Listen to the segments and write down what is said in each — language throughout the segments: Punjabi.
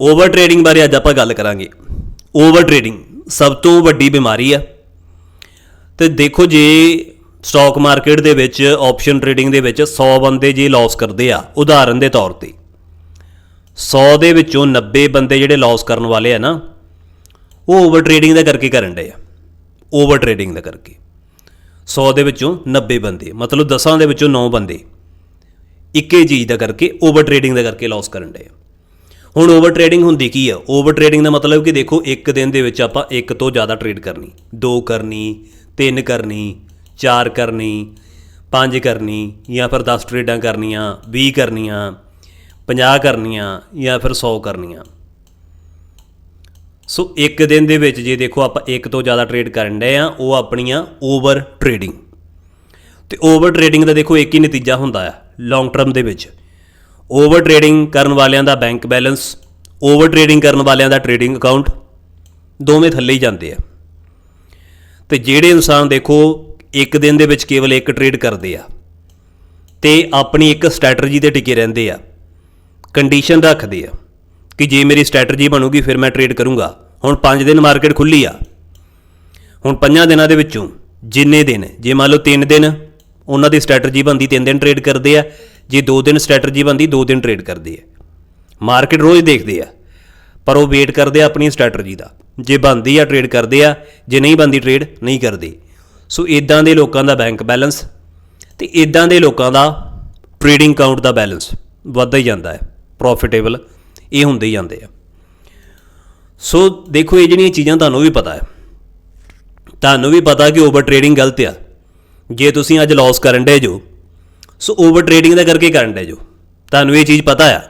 ਓਵਰ ਟ੍ਰੇਡਿੰਗ ਬਾਰੇ ਅੱਜ ਆਪਾਂ ਗੱਲ ਕਰਾਂਗੇ। ਓਵਰ ਟ੍ਰੇਡਿੰਗ ਸਭ ਤੋਂ ਵੱਡੀ ਬਿਮਾਰੀ ਆ। ਤੇ ਦੇਖੋ ਜੇ ਸਟਾਕ ਮਾਰਕੀਟ ਦੇ ਵਿੱਚ ਆਪਸ਼ਨ ਟ੍ਰੇਡਿੰਗ ਦੇ ਵਿੱਚ 100 ਬੰਦੇ ਜੇ ਲਾਸ ਕਰਦੇ ਆ, ਉਦਾਹਰਨ ਦੇ ਤੌਰ ਤੇ। 100 ਦੇ ਵਿੱਚੋਂ 90 ਬੰਦੇ ਜਿਹੜੇ ਲਾਸ ਕਰਨ ਵਾਲੇ ਆ ਨਾ, ਉਹ ਓਵਰ ਟ੍ਰੇਡਿੰਗ ਦਾ ਕਰਕੇ ਕਰਨ ਡੇ ਆ। ਓਵਰ ਟ੍ਰੇਡਿੰਗ ਦਾ ਕਰਕੇ। 100 ਦੇ ਵਿੱਚੋਂ 90 ਬੰਦੇ, ਮਤਲਬ 10 ਦੇ ਵਿੱਚੋਂ 9 ਬੰਦੇ, ਇੱਕੇ ਚੀਜ਼ ਦਾ ਕਰਕੇ ਓਵਰ ਟ੍ਰੇਡਿੰਗ ਦਾ ਕਰਕੇ ਲਾਸ ਕਰਨ ਡਏ ਆ। ਹੁਣ ਓਵਰ ਟਰੇਡਿੰਗ ਹੁੰਦੀ ਕੀ ਆ? ਓਵਰ ਟਰੇਡਿੰਗ ਦਾ ਮਤਲਬ ਕਿ ਦੇਖੋ, ਇੱਕ ਦਿਨ ਦੇ ਵਿੱਚ ਆਪਾਂ ਇੱਕ ਤੋਂ ਜ਼ਿਆਦਾ ਟਰੇਡ ਕਰਨੀ। ਦੋ ਕਰਨੀ, ਤਿੰਨ ਕਰਨੀ, ਚਾਰ ਕਰਨੀ, ਪੰਜ ਕਰਨੀ, ਜਾਂ ਫਿਰ 10 ਟਰੇਡਾਂ ਕਰਨੀਆਂ 20 ਕਰਨੀਆਂ 50 ਕਰਨੀਆਂ, ਜਾਂ ਫਿਰ 100 ਕਰਨੀਆਂ। ਸੋ ਇੱਕ ਦਿਨ ਦੇ ਵਿੱਚ ਜੇ ਦੇਖੋ ਆਪਾਂ ਇੱਕ ਤੋਂ ਜ਼ਿਆਦਾ ਟਰੇਡ ਕਰਨ ਡਏ ਆ, ਉਹ ਆਪਣੀਆਂ ਓਵਰ ਟਰੇਡਿੰਗ ਤੇ ਓਵਰ ਟਰੇਡਿੰਗ ਦਾ ਦੇਖੋ ਇੱਕ ਹੀ ਨਤੀਜਾ ਹੁੰਦਾ ਆ ਲੌਂਗ ਟਰਮ ਦੇ ਵਿੱਚ। ਓਵਰ ਟਰੇਡਿੰਗ ਕਰਨ ਵਾਲਿਆਂ ਦਾ ਬੈਂਕ ਬੈਲੈਂਸ ਓਵਰ ਟਰੇਡਿੰਗ ਕਰਨ ਵਾਲਿਆਂ ਦਾ ਟਰੇਡਿੰਗ ਅਕਾਊਂਟ, ਦੋਵੇਂ ਥੱਲੇ ਹੀ ਜਾਂਦੇ ਆ। ਤੇ ਜਿਹੜੇ ਇਨਸਾਨ ਦੇਖੋ, ਇੱਕ ਦਿਨ ਦੇ ਵਿੱਚ ਕੇਵਲ ਇੱਕ ਟਰੇਡ ਕਰਦੇ ਆ ਤੇ ਆਪਣੀ ਇੱਕ ਸਟ੍ਰੈਟਜੀ ਤੇ ਟਿਕੇ ਰਹਿੰਦੇ ਆ, ਕੰਡੀਸ਼ਨ ਰੱਖਦੇ ਆ ਕਿ ਜੇ ਮੇਰੀ ਸਟ੍ਰੈਟਜੀ ਬਣੂਗੀ, ਫਿਰ ਮੈਂ ਟਰੇਡ ਕਰੂੰਗਾ। ਹੁਣ 5 ਦਿਨ ਮਾਰਕੀਟ ਖੁੱਲੀ ਆ, ਹੁਣ ਪੰਜਾਂ ਦਿਨਾਂ ਦੇ ਵਿੱਚੋਂ ਜਿੰਨੇ ਦਿਨ, ਜੇ ਮੰਨ ਲਓ 3 ਦਿਨ ਉਹਨਾਂ ਦੀ ਸਟ੍ਰੈਟਜੀ ਬੰਦੀ 3 ਦਿਨ ਟਰੇਡ ਕਰਦੇ ਆ ਜੇ 2 ਦਿਨ ਸਟ੍ਰੈਟਜੀ ਬੰਦੀ 2 ਦਿਨ ਟ੍ਰੇਡ ਕਰਦੇ ਆ। ਮਾਰਕੀਟ ਰੋਜ਼ ਦੇਖਦੇ ਆ, ਪਰ ਉਹ ਵੇਟ ਕਰਦੇ ਆ ਆਪਣੀ ਸਟ੍ਰੈਟਜੀ ਦਾ। ਜੇ ਬੰਦੀ ਆ, ਟ੍ਰੇਡ ਕਰਦੇ ਆ, ਜੇ ਨਹੀਂ ਬੰਦੀ ਟ੍ਰੇਡ ਨਹੀਂ ਕਰਦੇ। ਸੋ ਇਦਾਂ ਦੇ ਲੋਕਾਂ ਦਾ ਬੈਂਕ ਬੈਲੈਂਸ ਤੇ ਇਦਾਂ ਦੇ ਲੋਕਾਂ ਦਾ ਟ੍ਰੇਡਿੰਗ ਅਕਾਊਂਟ ਦਾ ਬੈਲੈਂਸ ਵੱਧਦਾ ਹੀ ਜਾਂਦਾ ਹੈ ਪ੍ਰੋਫਿਟੇਬਲ ਇਹ ਹੁੰਦੇ ਹੀ ਜਾਂਦੇ ਆ। ਸੋ ਦੇਖੋ, ਇਹ ਜਿਹੜੀਆਂ ਚੀਜ਼ਾਂ ਤੁਹਾਨੂੰ ਵੀ ਪਤਾ ਹੈ, ਤੁਹਾਨੂੰ ਵੀ ਪਤਾ ਕਿ ਓਵਰ ਟ੍ਰੇਡਿੰਗ ਗਲਤ ਆ। ਜੇ ਤੁਸੀਂ ਅੱਜ ਲਾਸ ਕਰਨ ਦੇ ਜੋ ਸੋ ਓਵਰ ਟਰੇਡਿੰਗ ਦਾ ਕਰਕੇ ਕਰਨ ਦੇ ਜੋ। ਤੁਹਾਨੂੰ ਇਹ ਚੀਜ਼ ਪਤਾ ਆ।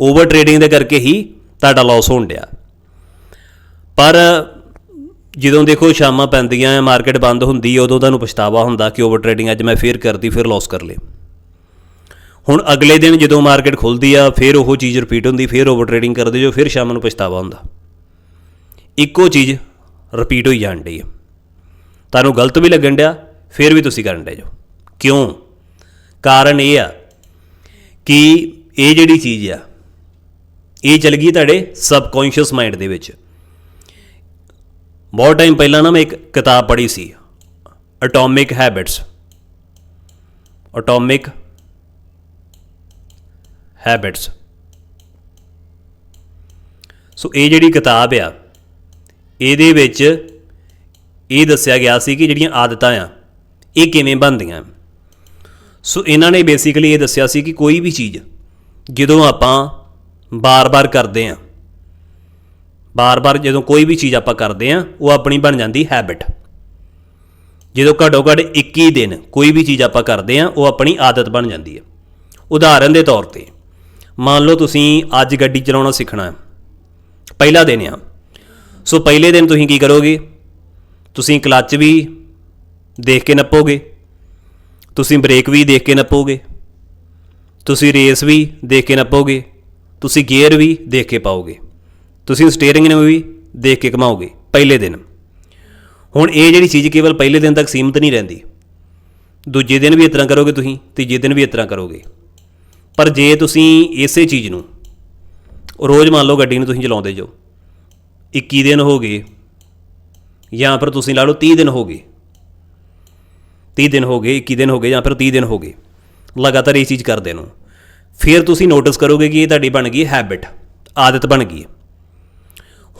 ਓਵਰ ਟਰੇਡਿੰਗ ਦੇ ਕਰਕੇ ਹੀ ਤੁਹਾਡਾ ਲਾਸ ਹੋਣ ਡਿਆ। ਪਰ ਜਦੋਂ ਦੇਖੋ ਸ਼ਾਮਾਂ ਪੈਂਦੀਆਂ ਆ ਮਾਰਕੀਟ ਬੰਦ ਹੁੰਦੀ, ਉਦੋਂ ਤੁਹਾਨੂੰ ਪਛਤਾਵਾ ਹੁੰਦਾ ਕਿ ਓਵਰ ਟਰੇਡਿੰਗ ਅੱਜ ਮੈਂ ਫੇਰ ਕਰਦੀ ਫਿਰ ਲਾਸ ਕਰ ਲੇ ਹੁਣ ਅਗਲੇ ਦਿਨ ਜਦੋਂ ਮਾਰਕੀਟ ਖੁੱਲਦੀ ਆ, ਫਿਰ ਉਹ ਚੀਜ਼ ਰਿਪੀਟ ਹੁੰਦੀ, ਫਿਰ ਓਵਰ ਟ੍ਰੇਡਿੰਗ ਕਰਦੇ ਜੋ, ਫਿਰ ਸ਼ਾਮ ਨੂੰ ਪਛਤਾਵਾ ਹੁੰਦਾ। ਇੱਕੋ ਚੀਜ਼ ਰਿਪੀਟ ਹੋਈ ਜਾਣ ਡਈ ਤੁਹਾਨੂੰ ਗਲਤ ਵੀ ਲੱਗਣ ਡਿਆ, ਫਿਰ ਵੀ ਤੁਸੀਂ ਕਰਨ ਡੇ ਜੋ। ਕਿਉਂ? ਕਾਰਨ ਇਹ ਆ ਕਿ ਇਹ ਜਿਹੜੀ ਚੀਜ਼ ਆ, ਇਹ ਚਲ ਗਈ ਤੁਹਾਡੇ ਸਬਕੌਂਸ਼ੀਅਸ ਮਾਈਂਡ ਦੇ ਵਿੱਚ। ਬਹੁਤ ਟਾਈਮ ਪਹਿਲਾਂ ਨਾ ਮੈਂ ਇੱਕ ਕਿਤਾਬ ਪੜ੍ਹੀ ਸੀ atomic habits atomic habits so ਇਹ ਜਿਹੜੀ ਕਿਤਾਬ ਆ, ਇਹਦੇ ਵਿੱਚ ਇਹ ਦੱਸਿਆ ਗਿਆ ਸੀ ਕਿ ਜਿਹੜੀਆਂ ਆਦਤਾਂ ਆ, ਇਹ ਕਿਵੇਂ ਬਣਦੀਆਂ। ਸੋ ਇਹਨਾਂ ਨੇ ਬੇਸਿਕਲੀ ਇਹ ਦੱਸਿਆ ਸੀ ਕਿ ਕੋਈ ਵੀ ਚੀਜ਼ ਜਦੋਂ ਆਪਾਂ ਬਾਰ-ਬਾਰ ਕਰਦੇ ਆ ਬਾਰ-ਬਾਰ ਜਦੋਂ ਕੋਈ ਵੀ ਚੀਜ਼ ਆਪਾਂ ਕਰਦੇ ਆ ਉਹ ਆਪਣੀ ਬਣ ਜਾਂਦੀ ਹੈਬਿਟ ਜਦੋਂ ਘੱਟੋ ਘੱਟ 21 ਦਿਨ ਕੋਈ ਵੀ ਚੀਜ਼ ਆਪਾਂ ਕਰਦੇ ਆ ਉਹ ਆਪਣੀ ਆਦਤ ਬਣ ਜਾਂਦੀ ਹੈ। ਉਦਾਹਰਨ ਦੇ ਤੌਰ ਤੇ, ਮੰਨ ਲਓ ਤੁਸੀਂ ਅੱਜ ਗੱਡੀ ਚਲਾਉਣਾ ਸਿੱਖਣਾ ਹੈ, ਪਹਿਲਾ ਦਿਨ ਆ। ਸੋ ਪਹਿਲੇ ਦਿਨ ਤੁਸੀਂ ਕੀ ਕਰੋਗੇ? ਤੁਸੀਂ ਕਲੱਚ ਵੀ ਦੇਖ ਕੇ ਨੱਪੋਗੇ। ਤੁਸੀਂ ਬ੍ਰੇਕ ਵੀ ਦੇਖ ਕੇ ਨੱਪੋਗੇ। ਤੁਸੀਂ ਰੇਸ ਵੀ ਦੇਖ ਕੇ ਨੱਪੋਗੇ। ਤੁਸੀਂ ਗੇਅਰ ਵੀ ਦੇਖ ਕੇ ਪਾਓਗੇ। ਤੁਸੀਂ ਸਟੀਅਰਿੰਗ ਨੂੰ ਵੀ ਦੇਖ ਕੇ ਘਮਾਓਗੇ ਪਹਿਲੇ ਦਿਨ। ਹੁਣ ਇਹ ਜਿਹੜੀ ਚੀਜ਼ ਕੇਵਲ ਪਹਿਲੇ ਦਿਨ ਤੱਕ ਸੀਮਿਤ ਨਹੀਂ ਰਹਿੰਦੀ। ਦੂਜੇ ਦਿਨ ਵੀ ਇਸ ਤਰ੍ਹਾਂ ਕਰੋਗੇ ਤੁਸੀਂ, ਤੀਜੇ ਦਿਨ ਵੀ ਇਸ ਤਰ੍ਹਾਂ ਕਰੋਗੇ। ਪਰ ਜੇ ਤੁਸੀਂ ਇਸੇ ਚੀਜ਼ ਨੂੰ ਰੋਜ਼ ਮੰਨ ਲਓ ਗੱਡੀ ਨੂੰ ਤੁਸੀਂ ਚਲਾਉਂਦੇ ਜੋ 21 ਦਿਨ ਹੋ ਗਏ ਜਾਂ ਫਿਰ ਤੁਸੀਂ ਲਾ ਲਓ 30 ਦਿਨ ਹੋ ਗਏ 30 ਦਿਨ ਹੋ ਗਏ 21 ਦਿਨ ਹੋ ਗਏ ਜਾਂ ਫਿਰ 30 ਦਿਨ ਹੋ ਗਏ। ਲਗਾਤਾਰ ਇਹ ਚੀਜ਼ ਕਰਦੇ ਨੂੰ। ਫਿਰ ਤੁਸੀਂ ਨੋਟਿਸ ਕਰੋਗੇ ਕਿ ਇਹ ਤੁਹਾਡੀ ਬਣ ਗਈ ਹੈਬਿਟ ਆਦਤ ਬਣ ਗਈ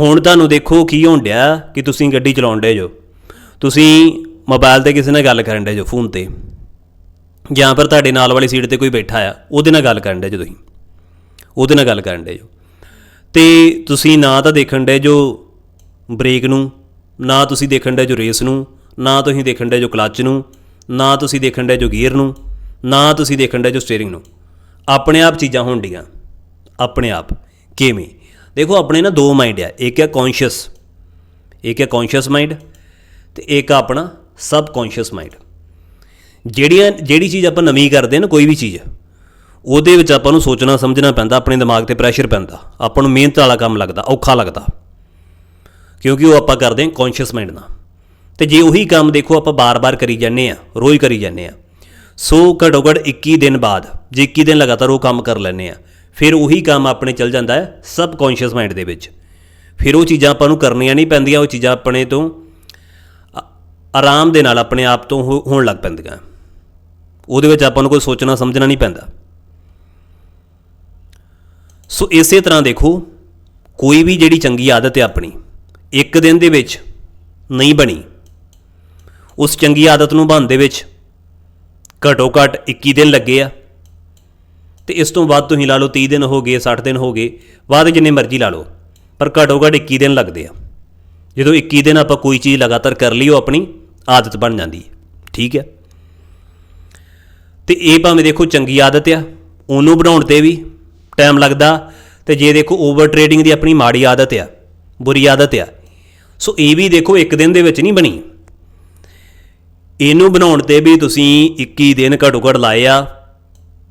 ਹੁਣ ਤੁਹਾਨੂੰ ਦੇਖੋ ਕੀ ਹੋਣ ਡਿਆ ਕਿ ਤੁਸੀਂ ਗੱਡੀ ਚਲਾਉਣ ਡੇ ਜੋ। ਤੁਸੀਂ ਮੋਬਾਈਲ ਤੇ ਕਿਸੇ ਨਾਲ ਗੱਲ ਕਰਨ ਡੇ ਜੋ ਫੋਨ ਤੇ। ਜਾਂ ਫਿਰ ਤੁਹਾਡੇ ਨਾਲ ਵਾਲੀ ਸੀਟ ਤੇ ਕੋਈ ਬੈਠਾ ਆ, ਉਹਦੇ ਨਾਲ ਗੱਲ ਕਰਨ ਡੇ ਜੋ ਤੁਸੀਂ। ਉਹਦੇ ਨਾਲ ਗੱਲ ਕਰਨ ਡੇ ਜੋ। ਤੇ ਤੁਸੀਂ ਨਾ ਤਾਂ ਦੇਖਣ ਡੇ ਜੋ ਬ੍ਰੇਕ ਨੂੰ, ਨਾ ਤੁਸੀਂ ਦੇਖਣ ਡੇ ਜੋ ਰੇਸ ਨੂੰ, ਨਾ ਤੁਸੀਂ ਦੇਖਣ ਡੇ ਜੋ ਕਲੱਚ ਨੂੰ। ਨਾ ਤੁਸੀਂ ਦੇਖਣ ਡੇ ਜੋ ਗੀਅਰ ਨੂੰ, ਨਾ ਤੁਸੀਂ ਦੇਖਣ ਡੇ ਜੋ ਸਟੀਅਰਿੰਗ ਨੂੰ। ਆਪਣੇ ਆਪ ਚੀਜ਼ਾਂ ਹੋਣ ਡੀਆਂ। ਆਪਣੇ ਆਪ। ਕਿਵੇਂ? ਦੇਖੋ, ਆਪਣੇ ਨਾ ਦੋ ਮਾਈਂਡ ਆ। ਇੱਕ ਹੈ ਕੌਨਸ਼ੀਅਸ। ਇੱਕ ਹੈ ਕੌਨਸ਼ੀਅਸ ਮਾਈਂਡ ਤੇ ਇੱਕ ਆਪਣਾ ਸਬ ਸਬਕੌਨਸ਼ੀਅਸ ਮਾਈਂਡ। ਜਿਹੜੀਆਂ, ਜਿਹੜੀ ਚੀਜ਼ ਆਪਾਂ ਨਵੀਂ ਕਰਦੇ ਹਾਂ ਨਾ, ਕੋਈ ਵੀ ਚੀਜ਼, ਉਹਦੇ ਵਿੱਚ ਆਪਾਂ ਨੂੰ ਸੋਚਣਾ, ਸਮਝਣਾ ਪੈਂਦਾ, ਆਪਣੇ ਦਿਮਾਗ ਤੇ ਪ੍ਰੈਸ਼ਰ ਪੈਂਦਾ। ਆਪਾਂ ਨੂੰ ਮਿਹਨਤ ਵਾਲਾ ਕੰਮ ਲੱਗਦਾ, ਔਖਾ ਲੱਗਦਾ। ਕਿਉਂਕਿ ਉਹ ਆਪਾਂ ਕਰਦੇ ਹਾਂ ਕੌਨਸ਼ੀਅਸ ਮਾਈਂਡ ਨਾਲ। ਤੇ ਜੇ ਉਹੀ ਕੰਮ ਦੇਖੋ ਆਪਾਂ ਬਾਰ-ਬਾਰ ਕਰੀ ਜਾਂਦੇ ਆ ਰੋਜ਼ ਕਰੀ ਜਾਂਦੇ ਆ ਸੋ ਘੱਟੋ ਘੱਟ 21 ਦਿਨ ਬਾਅਦ, ਜੇ 21 ਦਿਨ ਲਗਾਤਾਰ ਉਹ ਕੰਮ ਕਰ ਲੈਂਦੇ ਆ ਫਿਰ ਉਹੀ ਕੰਮ ਆਪਣੇ ਚੱਲ ਜਾਂਦਾ ਹੈ ਸਬਕੌਂਸ਼ੀਅਸ ਮਾਈਂਡ ਦੇ ਵਿੱਚ। ਫਿਰ ਉਹ ਚੀਜ਼ਾਂ ਆਪਾਂ ਨੂੰ ਕਰਨੀਆਂ ਨਹੀਂ ਪੈਂਦੀਆਂ, ਉਹ ਚੀਜ਼ਾਂ ਆਪਣੇ ਤੋਂ ਆਰਾਮ ਦੇ ਨਾਲ ਆਪਣੇ ਆਪ ਤੋਂ ਹੋ- ਹੋਣ ਲੱਗ ਪੈਂਦੀਆਂ। ਉਹਦੇ ਵਿੱਚ ਆਪਾਂ ਨੂੰ ਕੋਈ ਸੋਚਣਾ, ਸਮਝਣਾ ਨਹੀਂ ਪੈਂਦਾ। ਸੋ ਇਸੇ ਤਰ੍ਹਾਂ ਦੇਖੋ, ਕੋਈ ਵੀ ਜਿਹੜੀ ਚੰਗੀ ਆਦਤ ਹੈ ਆਪਣੀ, ਇੱਕ ਦਿਨ ਦੇ ਵਿੱਚ ਨਹੀਂ ਬਣੀ ਉਸ ਚੰਗੀ ਆਦਤ ਨੂੰ ਬਣਨ ਦੇ ਵਿੱਚ। ਘੱਟੋ ਘੱਟ 21 ਦਿਨ ਲੱਗੇ ਆ। ਤੇ ਇਸ ਤੋਂ ਬਾਅਦ ਤੁਸੀਂ ਲਾ ਲਓ 30 ਦਿਨ ਹੋ ਗਏ 60 ਦਿਨ ਹੋ ਗਏ ਬਾਅਦ ਜਿੰਨੇ ਮਰਜ਼ੀ ਲਾ ਲਓ, ਪਰ ਘੱਟੋ ਘੱਟ 21 ਦਿਨ ਲੱਗਦੇ ਆ। ਜਦੋਂ 21 ਦਿਨ ਆਪਾਂ ਕੋਈ ਚੀਜ਼ ਲਗਾਤਾਰ ਕਰ ਲਈ, ਉਹ ਆਪਣੀ ਆਦਤ ਬਣ ਜਾਂਦੀ ਹੈ। ਠੀਕ ਹੈ? ਤੇ ਇਹ ਭਾਵੇਂ ਦੇਖੋ ਚੰਗੀ ਆਦਤ ਆ, ਉਹਨੂੰ ਬਣਾਉਣ ਤੇ ਵੀ ਟਾਈਮ ਲੱਗਦਾ, ਤੇ ਜੇ ਦੇਖੋ ਓਵਰ ਟ੍ਰੇਡਿੰਗ ਦੀ ਆਪਣੀ ਮਾੜੀ ਆਦਤ ਆ, ਬੁਰੀ ਆਦਤ ਆ, ਸੋ ਇਹ ਵੀ ਦੇਖੋ ਇੱਕ ਦਿਨ ਦੇ ਵਿੱਚ ਨਹੀਂ ਬਣੀ। ਇਹਨੂੰ ਬਣਾਉਣ ਤੇ ਵੀ ਤੁਸੀਂ 21 ਦਿਨ ਘੱਟੋ ਘੱਟ ਲਾਏ ਆ।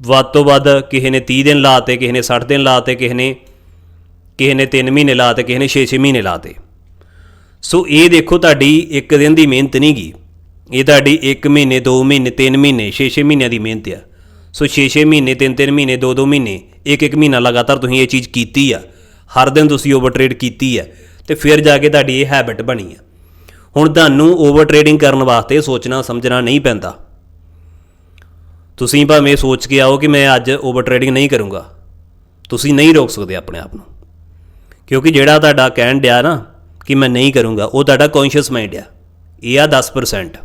ਵੱਧ ਤੋਂ ਵੱਧ ਕਿਸੇ ਨੇ 30 ਦਿਨ ਲਾਤੇ, ਕਿਸੇ ਨੇ 60 ਦਿਨ ਲਾਤੇ, ਕਿਸੇ ਨੇ ਕਿਸੇ ਨੇ 3 ਮਹੀਨੇ ਲਾਤੇ, ਕਿਸੇ ਨੇ 6-6 ਮਹੀਨੇ ਲਾਤੇ। ਸੋ ਇਹ ਦੇਖੋ ਤੁਹਾਡੀ ਇੱਕ ਦਿਨ ਦੀ ਮਿਹਨਤ ਨਹੀਂ ਗੀ। ਇਹ ਤੁਹਾਡੀ 1 ਮਹੀਨੇ 2 ਮਹੀਨੇ 3 ਮਹੀਨੇ 6-6 ਮਹੀਨਿਆਂ ਦੀ ਮਿਹਨਤ ਆ। ਸੋ 6-6 ਮਹੀਨੇ 3-3 ਮਹੀਨੇ 2-2 ਮਹੀਨੇ ਇੱਕ ਇੱਕ ਮਹੀਨਾ ਲਗਾਤਾਰ ਤੁਸੀਂ ਇਹ ਚੀਜ਼ ਕੀਤੀ ਆ। ਹਰ ਦਿਨ ਤੁਸੀਂ ਓਵਰ ਟ੍ਰੇਡ ਕੀਤੀ ਆ। ਤੇ ਫਿਰ ਜਾ ਕੇ ਤੁਹਾਡੀ ਇਹ ਹੈਬਿਟ ਬਣੀ ਆ। ਹੁਣ ਤੁਹਾਨੂੰ ਓਵਰ ਟ੍ਰੇਡਿੰਗ ਕਰਨ ਵਾਸਤੇ ਸੋਚਣਾ, ਸਮਝਣਾ ਨਹੀਂ ਪੈਂਦਾ। ਤੁਸੀਂ ਭਾਵੇਂ ਸੋਚ ਕੇ ਆਓ ਕਿ ਮੈਂ ਅੱਜ ਓਵਰ ਟ੍ਰੇਡਿੰਗ ਨਹੀਂ ਕਰੂੰਗਾ। ਤੁਸੀਂ ਨਹੀਂ ਰੋਕ ਸਕਦੇ ਆਪਣੇ ਆਪ ਨੂੰ। ਕਿਉਂਕਿ ਜਿਹੜਾ ਤੁਹਾਡਾ ਕਹਿਣ ਡਿਆ ਨਾ ਕਿ ਮੈਂ ਨਹੀਂ ਕਰੂੰਗਾ, ਉਹ ਤੁਹਾਡਾ ਕੌਨਸ਼ੀਅਸ ਮਾਈਂਡ ਆ। ਇਹ ਆ 10%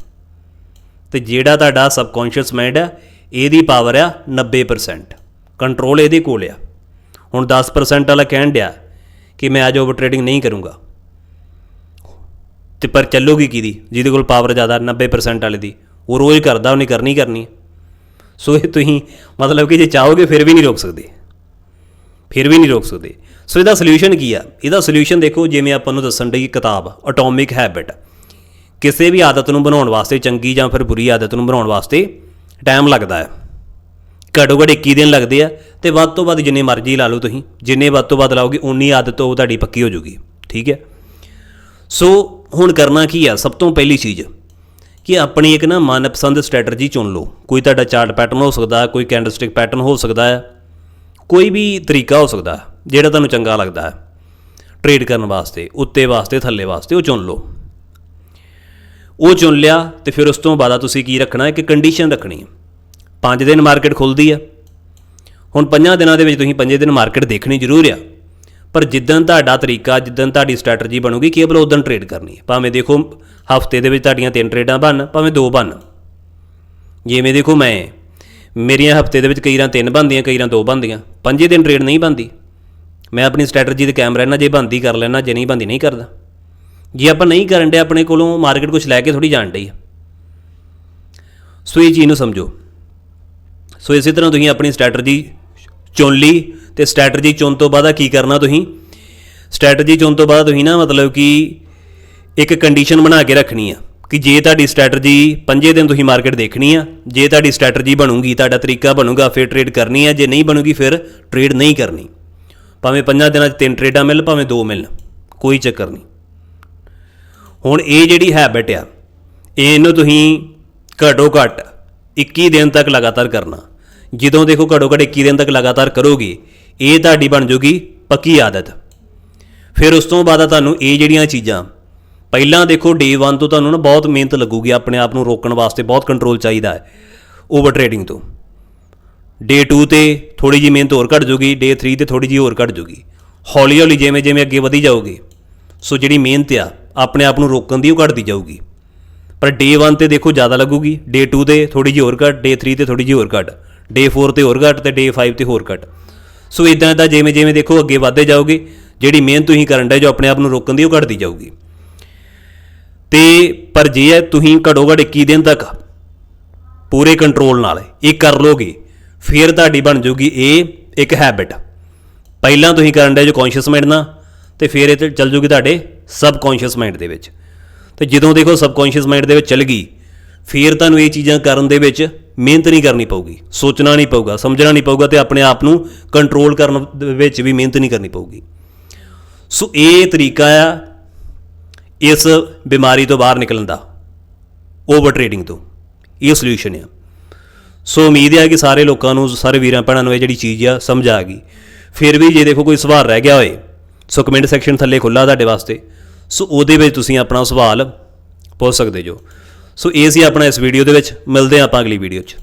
ਤੇ ਜਿਹੜਾ ਤੁਹਾਡਾ ਸਬਕੌਨਸ਼ੀਅਸ ਮਾਈਂਡ ਆ, ਇਹਦੀ ਪਾਵਰ ਆ 90% ਕੰਟਰੋਲ ਇਹਦੇ ਕੋਲ ਆ। ਹੁਣ 10% ਵਾਲਾ ਕਹਿਣ ਡਿਆ ਕਿ ਮੈਂ ਅੱਜ ਓਵਰ ਟ੍ਰੇਡਿੰਗ ਨਹੀਂ ਕਰੂੰਗਾ। ਤੇ ਪਰ ਚੱਲੂਗੀ ਕਿਹਦੀ? ਜਿਹਦੇ ਕੋਲ ਪਾਵਰ ਜ਼ਿਆਦਾ 90% ਵਾਲੇ ਦੀ। ਉਹ ਰੋਜ਼ ਕਰਦਾ, ਉਹਨੇ ਕਰਨੀ ਕਰਨੀ ਸੋ ਇਹ ਤੁਸੀਂ ਮਤਲਬ ਕਿ ਜੇ ਚਾਹੋਗੇ ਫਿਰ ਵੀ ਨਹੀਂ ਰੋਕ ਸਕਦੇ। ਫਿਰ ਵੀ ਨਹੀਂ ਰੋਕ ਸਕਦੇ। ਸੋ ਇਹਦਾ ਸੋਲੂਸ਼ਨ ਕੀ ਆ? ਇਹਦਾ ਸੋਲੂਸ਼ਨ ਦੇਖੋ, ਜਿਵੇਂ ਆਪਾਂ ਨੂੰ ਦੱਸਣ ਦੀ ਕਿਤਾਬ ਅਟੋਮਿਕ ਹੈਬਿਟ ਕਿਸੇ ਵੀ ਆਦਤ ਨੂੰ ਬਣਾਉਣ ਵਾਸਤੇ ਚੰਗੀ ਜਾਂ ਫਿਰ ਬੁਰੀ ਆਦਤ ਨੂੰ ਬਣਾਉਣ ਵਾਸਤੇ ਟਾਈਮ ਲੱਗਦਾ ਹੈ। ਘੱਟੋ ਘੱਟ 21 ਦਿਨ ਲੱਗਦੇ ਆ ਤੇ ਵੱਧ ਤੋਂ ਵੱਧ ਜਿੰਨੇ ਮਰਜ਼ੀ ਲਾ ਲਓ ਤੁਸੀਂ। ਜਿੰਨੇ ਵੱਧ ਤੋਂ ਵੱਧ ਲਾਓਗੇ ਉਨੀ ਆਦਤ ਉਹ ਤੁਹਾਡੀ ਪੱਕੀ ਹੋ ਜਾਊਗੀ। ਠੀਕ ਹੈ? ਸੋ ਹੁਣ ਕਰਨਾ ਕੀ ਆ? ਸਭ ਤੋਂ ਪਹਿਲੀ ਚੀਜ਼ ਕਿ ਆਪਣੀ ਇੱਕ ਨਾ ਮਨਪਸੰਦ ਸਟ੍ਰੈਟਜੀ ਚੁਣ ਲਓ। ਕੋਈ ਤੁਹਾਡਾ ਚਾਰਟ ਪੈਟਰਨ ਹੋ ਸਕਦਾ ਹੈ ਕੋਈ ਕੈਂਡਲਸਟਿਕ ਪੈਟਰਨ ਹੋ ਸਕਦਾ ਹੈ, ਕੋਈ ਵੀ ਤਰੀਕਾ ਹੋ ਸਕਦਾ, ਜਿਹੜਾ ਤੁਹਾਨੂੰ ਚੰਗਾ ਲੱਗਦਾ ਹੈ। ਟ੍ਰੇਡ ਕਰਨ ਵਾਸਤੇ, ਉੱਤੇ ਵਾਸਤੇ, ਥੱਲੇ ਵਾਸਤੇ ਉਹ ਚੁਣ ਲਓ। ਉਹ ਚੁਣ ਲਿਆ ਤੇ ਫਿਰ ਉਸ ਤੋਂ ਬਾਅਦ ਤੁਸੀਂ ਕੀ ਰੱਖਣਾ? ਇੱਕ ਕੰਡੀਸ਼ਨ ਰੱਖਣੀ ਹੈ। 5 ਦਿਨ ਮਾਰਕੀਟ ਖੁੱਲਦੀ ਆ ਹੁਣ ਪੰਜਾਂ ਦਿਨਾਂ ਦੇ ਵਿੱਚ ਤੁਸੀਂ ਪੰਜੇ ਦਿਨ ਮਾਰਕੀਟ ਦੇਖਣੀ ਜ਼ਰੂਰ ਆ। ਪਰ ਜਿੱਦਣ ਤੁਹਾਡਾ ਤਰੀਕਾ, ਜਿੱਦਣ ਤੁਹਾਡੀ ਸਟ੍ਰੈਟਜੀ ਬਣੂਗੀ ਕੇਵਲ ਉਦੋਂ ਟ੍ਰੇਡ ਕਰਨੀ ਹੈ? ਭਾਵੇਂ ਦੇਖੋ, ਹਫ਼ਤੇ ਦੇ ਵਿੱਚ ਤੁਹਾਡੀਆਂ ਤਿੰਨ ਟ੍ਰੇਡਾਂ ਬਣ ਭਾਵੇਂ ਦੋ ਬਣ ਜਿਵੇਂ ਦੇਖੋ ਮੈਂ, ਮੇਰੀਆਂ ਹਫ਼ਤੇ ਦੇ ਵਿੱਚ ਕਈ ਰਾਂ ਤਿੰਨ ਬਣਦੀਆਂ, ਕਈ ਰਾਂ ਦੋ ਬਣਦੀਆਂ। ਪੰਜੇ ਦਿਨ ਟ੍ਰੇਡ ਨਹੀਂ ਬਣਦੀ। ਮੈਂ ਆਪਣੀ ਸਟ੍ਰੈਟਜੀ ਤੇ ਕਾਇਮ ਰਹਿਣਾ, ਜੇ ਬਣਦੀ ਕਰ ਲੈਣਾ, ਜੇ ਨਹੀਂ ਬਣਦੀ ਨਹੀਂ ਕਰਦਾ। ਜੇ ਆਪਾਂ ਨਹੀਂ ਕਰਨ ਦੇ ਆਪਣੇ ਕੋਲੋਂ ਮਾਰਕੀਟ ਕੁਝ ਲੈ ਕੇ ਥੋੜੀ ਜਾਣ ਡਈ ਸੋ ਇਹ ਚੀਜ਼ ਨੂੰ ਸਮਝੋ। ਸੋ ਇਸੇ ਤਰ੍ਹਾਂ ਤੁਸੀਂ ਆਪਣੀ ਸਟ੍ਰੈਟਜੀ ਚੁਣ ਲਈ ਤੇ ਸਟ੍ਰੈਟਜੀ ਚੁਣ ਤੋਂ ਬਾਅਦ ਕੀ ਕਰਨਾ ਤੁਸੀਂ? ਸਟ੍ਰੈਟਜੀ ਚੁਣ ਤੋਂ ਬਾਅਦ ਤੁਸੀਂ ਨਾ ਮਤਲਬ ਕਿ ਇੱਕ ਕੰਡੀਸ਼ਨ ਬਣਾ ਕੇ ਰੱਖਣੀ ਆ ਕਿ ਜੇ ਤੁਹਾਡੀ ਸਟ੍ਰੈਟਜੀ ਪੰਜੇ ਦਿਨ ਤੁਸੀਂ ਮਾਰਕੀਟ ਦੇਖਣੀ ਆ, ਜੇ ਤੁਹਾਡੀ ਸਟ੍ਰੈਟਜੀ ਬਣੂਗੀ, ਤੁਹਾਡਾ ਤਰੀਕਾ ਬਣੂਗਾ, ਫਿਰ ਟ੍ਰੇਡ ਕਰਨੀ ਆ, ਜੇ ਨਹੀਂ ਬਣੂਗੀ, ਫਿਰ ਟ੍ਰੇਡ ਨਹੀਂ ਕਰਨੀ। ਭਾਵੇਂ ਪੰਜਾਂ ਦਿਨਾਂ 'ਚ ਤਿੰਨ ਟ੍ਰੇਡਾਂ ਮਿਲ ਭਾਵੇਂ ਦੋ ਮਿਲ ਕੋਈ ਚੱਕਰ ਨਹੀਂ। ਹੁਣ ਇਹ ਜਿਹੜੀ ਹੈਬਿਟ ਆ, ਇਹਨੂੰ ਤੁਸੀਂ ਘੱਟੋ ਘੱਟ 21 ਦਿਨ ਤੱਕ ਲਗਾਤਾਰ ਕਰਨਾ। ਜਦੋਂ ਦੇਖੋ ਘੱਟੋ ਘੱਟ 21 ਦਿਨ ਤੱਕ ਲਗਾਤਾਰ ਕਰੋਗੇ ਇਹ ਤੁਹਾਡੀ ਬਣ ਜੂਗੀ ਪੱਕੀ ਆਦਤ। ਫਿਰ ਉਸ ਤੋਂ ਬਾਅਦ ਤੁਹਾਨੂੰ ਇਹ ਜਿਹੜੀਆਂ ਚੀਜ਼ਾਂ, ਪਹਿਲਾਂ ਦੇਖੋ ਡੇ 1 ਤੋਂ ਤੁਹਾਨੂੰ ਨਾ ਬਹੁਤ ਮਿਹਨਤ ਲੱਗੂਗੀ, ਆਪਣੇ ਆਪ ਨੂੰ ਰੋਕਣ ਵਾਸਤੇ ਬਹੁਤ ਕੰਟਰੋਲ ਚਾਹੀਦਾ ਹੈ ਓਵਰ ਟ੍ਰੇਡਿੰਗ ਤੋਂ। ਡੇ 2 ਤੇ ਥੋੜੀ ਜਿਹੀ ਮਿਹਨਤ ਹੋਰ ਘਟ ਜੂਗੀ ਡੇ 3 ਤੇ ਥੋੜੀ ਜਿਹੀ ਹੋਰ ਘਟ ਜੂਗੀ। ਹੌਲੀ ਹੌਲੀ ਜਿਵੇਂ ਜਿਵੇਂ ਅੱਗੇ ਵਧੀ ਜਾਓਗੇ, ਸੋ ਜਿਹੜੀ ਮਿਹਨਤ ਆ, ਆਪਣੇ ਆਪ ਨੂੰ ਰੋਕਣ ਦੀ ਉਹ ਘਟਦੀ ਜਾਊਗੀ। ਪਰ ਡੇ 1 ਤੇ ਦੇਖੋ ਜ਼ਿਆਦਾ ਲੱਗੂਗੀ ਡੇ 2 ਤੇ ਥੋੜੀ ਜਿਹੀ ਹੋਰ ਘਟ ਡੇ 3 ਤੇ ਥੋੜੀ ਜਿਹੀ ਹੋਰ ਘਟ ਡੇ 4 ਤੇ ਹੋਰ ਘਟ ਤੇ ਡੇ 5 ਤੇ ਹੋਰ ਘਟ। ਸੋ ਇਦਾਂ ਇਦਾਂ ਜਿਵੇਂ ਜਿਵੇਂ ਦੇਖੋ ਅੱਗੇ ਵਧਦੇ ਜਾਓਗੇ, ਜਿਹੜੀ ਮਿਹਨਤ ਤੁਸੀਂ ਕਰਨ ਦੇ ਜੋ ਆਪਣੇ ਆਪ ਨੂੰ ਰੋਕਣ ਦੀ ਉਹ ਘਟਦੀ ਜਾਊਗੀ। ਤੇ ਪਰ ਜੇ ਤੁਸੀਂ ਘੱਟੋ ਘੱਟ 21 ਦਿਨ ਤੱਕ ਪੂਰੇ ਕੰਟਰੋਲ ਨਾਲ ਇਹ ਕਰ ਲੋਗੇ, ਫਿਰ ਤੁਹਾਡੀ ਬਣ ਜਾਊਗੀ ਇਹ ਇੱਕ ਹੈਬਿਟ ਪਹਿਲਾਂ ਤੁਸੀਂ ਕਰਨ ਦੇ ਜੋ ਕੌਨਸ਼ੀਅਸ ਮਾਈਂਡ ਨਾਲ, ਤੇ ਫਿਰ ਇਹ ਤੇ ਚੱਲ ਜੂਗੀ ਤੁਹਾਡੇ ਸਬਕੌਨਸ਼ੀਅਸ ਮਾਈਂਡ ਦੇ ਵਿੱਚ। ਤੇ ਜਦੋਂ ਦੇਖੋ ਸਬਕੌਨਸ਼ੀਅਸ ਮਾਈਂਡ ਦੇ ਵਿੱਚ ਚੱਲ ਗਈ ਫਿਰ ਤੁਹਾਨੂੰ ਇਹ ਚੀਜ਼ਾਂ ਕਰਨ ਦੇ ਵਿੱਚ ਮਿਹਨਤ ਨਹੀਂ ਕਰਨੀ ਪਊਗੀ, ਸੋਚਣਾ ਨਹੀਂ ਪਊਗਾ, ਸਮਝਣਾ ਨਹੀਂ ਪਊਗਾ ਤੇ ਆਪਣੇ ਆਪ ਨੂੰ ਕੰਟਰੋਲ ਕਰਨ ਦੇ ਵਿੱਚ ਵੀ ਮਿਹਨਤ ਨਹੀਂ ਕਰਨੀ ਪਊਗੀ। ਸੋ ਇਹ ਤਰੀਕਾ ਆ ਇਸ ਬਿਮਾਰੀ ਤੋਂ ਬਾਹਰ ਨਿਕਲਣ ਦਾ ਓਵਰ ਟ੍ਰੇਡਿੰਗ ਤੋਂ, ਇਹ ਸੋਲੂਸ਼ਨ ਆ। ਸੋ ਉਮੀਦ ਹੈ ਕਿ ਸਾਰੇ ਲੋਕਾਂ ਨੂੰ, ਸਾਰੇ ਵੀਰਾਂ ਭੈਣਾਂ ਨੂੰ ਇਹ ਜਿਹੜੀ ਚੀਜ਼ ਆ ਸਮਝ ਆ ਗਈ। ਫਿਰ ਵੀ ਜੇ ਦੇਖੋ ਕੋਈ ਸਵਾਲ ਰਹਿ ਗਿਆ ਹੋਏ, ਸੋ ਕਮੈਂਟ ਸੈਕਸ਼ਨ ਥੱਲੇ ਖੁੱਲਾ ਤੁਹਾਡੇ ਵਾਸਤੇ। ਸੋ ਉਹਦੇ ਵਿੱਚ ਤੁਸੀਂ ਆਪਣਾ ਸਵਾਲ ਪੁੱਛ ਸਕਦੇ ਜੋ। ਸੋ ਇਹ ਸੀ ਆਪਣਾ ਇਸ ਵੀਡੀਓ ਦੇ ਵਿੱਚ। ਮਿਲਦੇ ਹਾਂ ਆਪਾਂ ਅਗਲੀ ਵੀਡੀਓ 'ਚ।